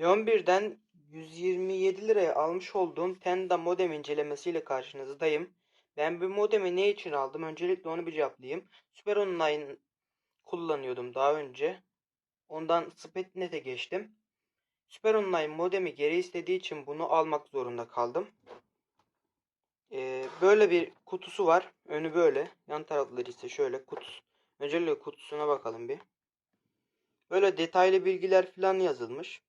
Leon 1'den 127 liraya almış olduğum Tenda modem incelemesiyle karşınızdayım. Ben bu modemi ne için aldım? Öncelikle onu bir cevaplayayım. Super Online kullanıyordum daha önce. Ondan Spetnet'e geçtim. Super Online modemi geri istediği için bunu almak zorunda kaldım. Ee, böyle bir kutusu var. Önü böyle. Yan tarafları ise şöyle kutusu. Öncelikle kutusuna bakalım bir. Böyle detaylı bilgiler falan yazılmış.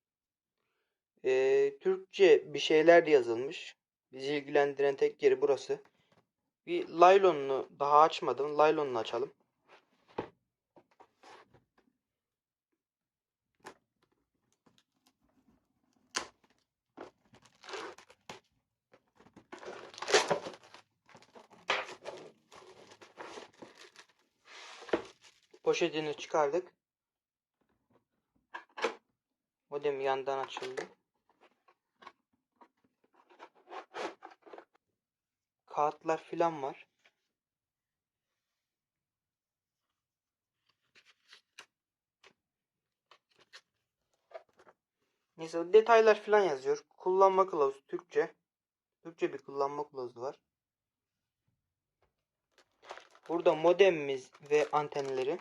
Ee, Türkçe bir şeyler de yazılmış. Bizi ilgilendiren tek yeri burası. Bir laylonunu daha açmadım. Laylonunu açalım. Poşetini çıkardık. Modem yandan açıldı. Kağıtlar filan var. Neyse detaylar filan yazıyor. Kullanma kılavuzu Türkçe. Türkçe bir kullanma kılavuzu var. Burada modemimiz ve antenleri.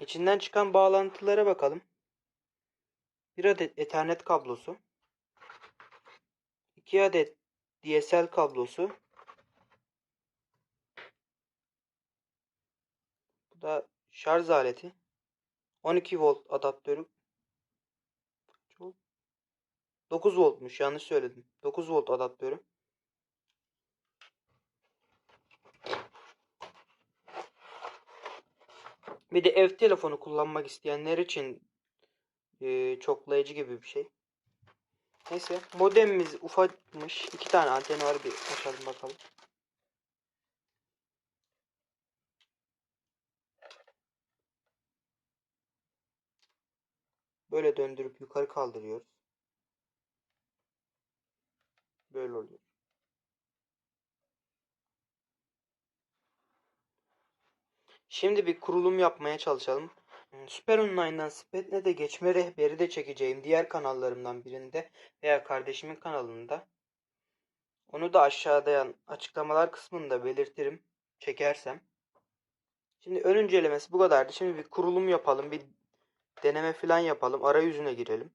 İçinden çıkan bağlantılara bakalım. Bir adet Ethernet kablosu. 2 adet DSL kablosu. Bu da şarj aleti. 12 volt adaptörü. 9 voltmuş yanlış söyledim. 9 volt adaptörü. Bir de ev telefonu kullanmak isteyenler için e, çoklayıcı gibi bir şey. Neyse modemimiz ufakmış. iki tane anteni var bir açalım bakalım. Böyle döndürüp yukarı kaldırıyoruz. Böyle oluyor. Şimdi bir kurulum yapmaya çalışalım. Süper Online'dan Spetnet'e geçme rehberi de çekeceğim diğer kanallarımdan birinde veya kardeşimin kanalında. Onu da aşağıda açıklamalar kısmında belirtirim çekersem. Şimdi ön incelemesi bu kadardı. Şimdi bir kurulum yapalım. Bir deneme falan yapalım. Arayüzüne girelim.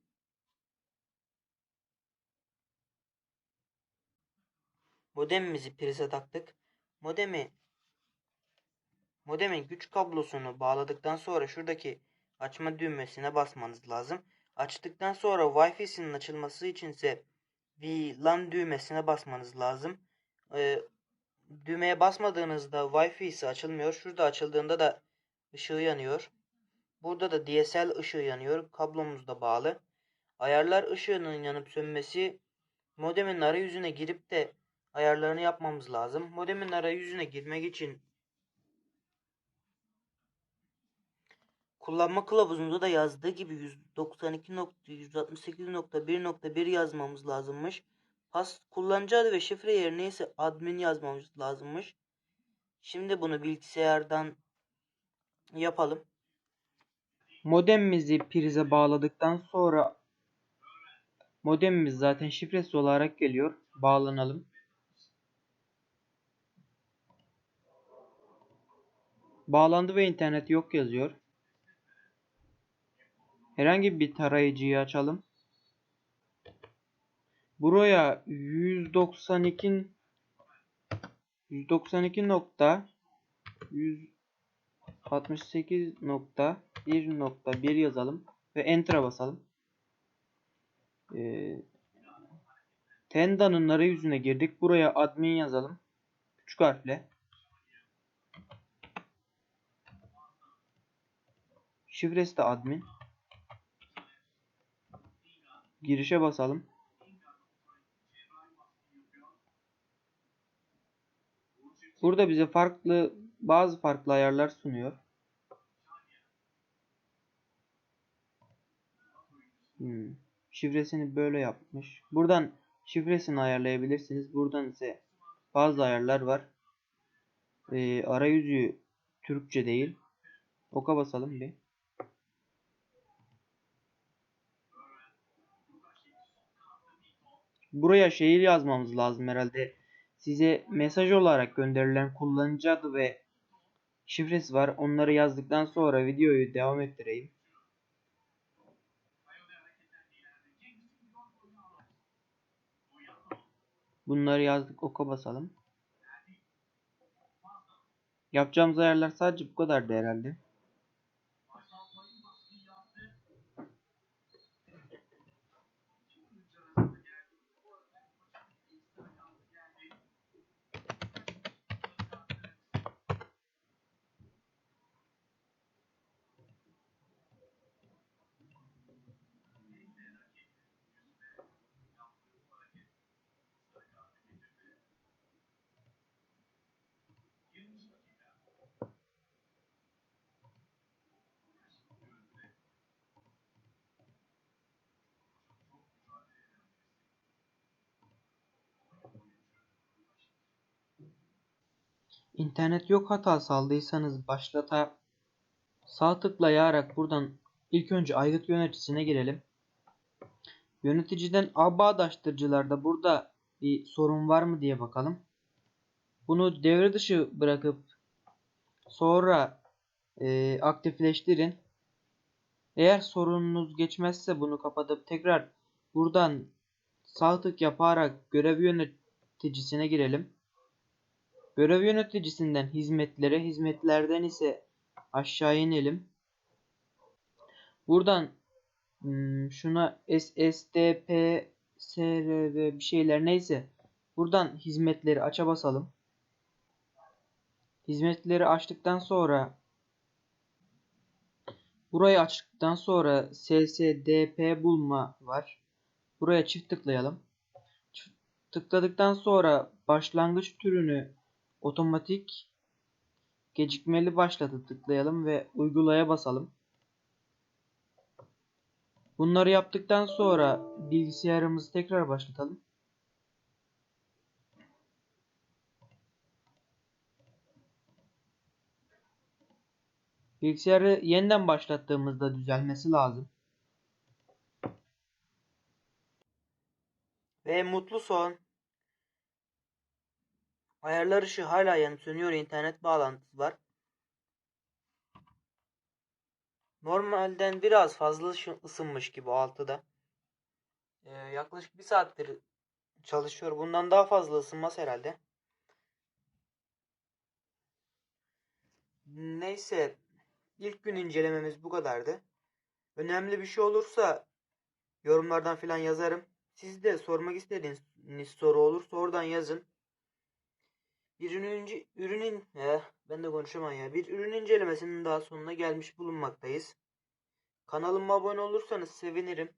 Modemimizi prize taktık. Modemi Modemin güç kablosunu bağladıktan sonra şuradaki açma düğmesine basmanız lazım. Açtıktan sonra Wi-Fi'sinin açılması için ise VLAN düğmesine basmanız lazım. Ee, düğmeye basmadığınızda Wi-Fi ise açılmıyor. Şurada açıldığında da ışığı yanıyor. Burada da DSL ışığı yanıyor. Kablomuz da bağlı. Ayarlar ışığının yanıp sönmesi modemin arayüzüne girip de ayarlarını yapmamız lazım. Modemin arayüzüne girmek için Kullanma kılavuzunda da yazdığı gibi 192.168.1.1 yazmamız lazımmış. Pas kullanıcı adı ve şifre yerine ise admin yazmamız lazımmış. Şimdi bunu bilgisayardan yapalım. Modemimizi prize bağladıktan sonra modemimiz zaten şifresi olarak geliyor. Bağlanalım. Bağlandı ve internet yok yazıyor. Herhangi bir tarayıcıyı açalım. Buraya 192 192 nokta 168 nokta 1 nokta 1 yazalım ve Enter'a basalım. Ee, Tenda'nın arayüzüne girdik. Buraya admin yazalım. Küçük harfle. Şifresi de admin. Girişe basalım. Burada bize farklı bazı farklı ayarlar sunuyor. Hmm. Şifresini böyle yapmış. Buradan şifresini ayarlayabilirsiniz. Buradan ise bazı ayarlar var. Ee, arayüzü Türkçe değil. Oka basalım bir. Buraya şehir yazmamız lazım herhalde. Size mesaj olarak gönderilen kullanıcı adı ve şifresi var. Onları yazdıktan sonra videoyu devam ettireyim. Bunları yazdık oka basalım. Yapacağımız ayarlar sadece bu kadardı herhalde. İnternet yok hatası aldıysanız başlata sağ tıklayarak buradan ilk önce aygıt yöneticisine girelim. Yöneticiden ağ bağdaştırıcılarda burada bir sorun var mı diye bakalım. Bunu devre dışı bırakıp sonra e, aktifleştirin. Eğer sorununuz geçmezse bunu kapatıp tekrar buradan sağ tık yaparak görev yöneticisine girelim. Görev yöneticisinden hizmetlere, hizmetlerden ise aşağı inelim. Buradan hmm, şuna SSDP, SRV bir şeyler neyse buradan hizmetleri aça basalım. Hizmetleri açtıktan sonra burayı açtıktan sonra SSDP bulma var. Buraya çift tıklayalım. Çift tıkladıktan sonra başlangıç türünü otomatik gecikmeli başlatı tıklayalım ve uygulaya basalım. Bunları yaptıktan sonra bilgisayarımızı tekrar başlatalım. Bilgisayarı yeniden başlattığımızda düzelmesi lazım. Ve mutlu son. Ayarlar ışığı hala yanıp sönüyor. İnternet bağlantısı var. Normalden biraz fazla ısınmış gibi o altıda. Ee, yaklaşık bir saattir çalışıyor. Bundan daha fazla ısınmaz herhalde. Neyse. ilk gün incelememiz bu kadardı. Önemli bir şey olursa yorumlardan filan yazarım. Siz de sormak istediğiniz soru olursa oradan yazın. Bir ürün, ürünün eh, ben de konuşamam ya. Bir ürün incelemesinin daha sonuna gelmiş bulunmaktayız. Kanalıma abone olursanız sevinirim.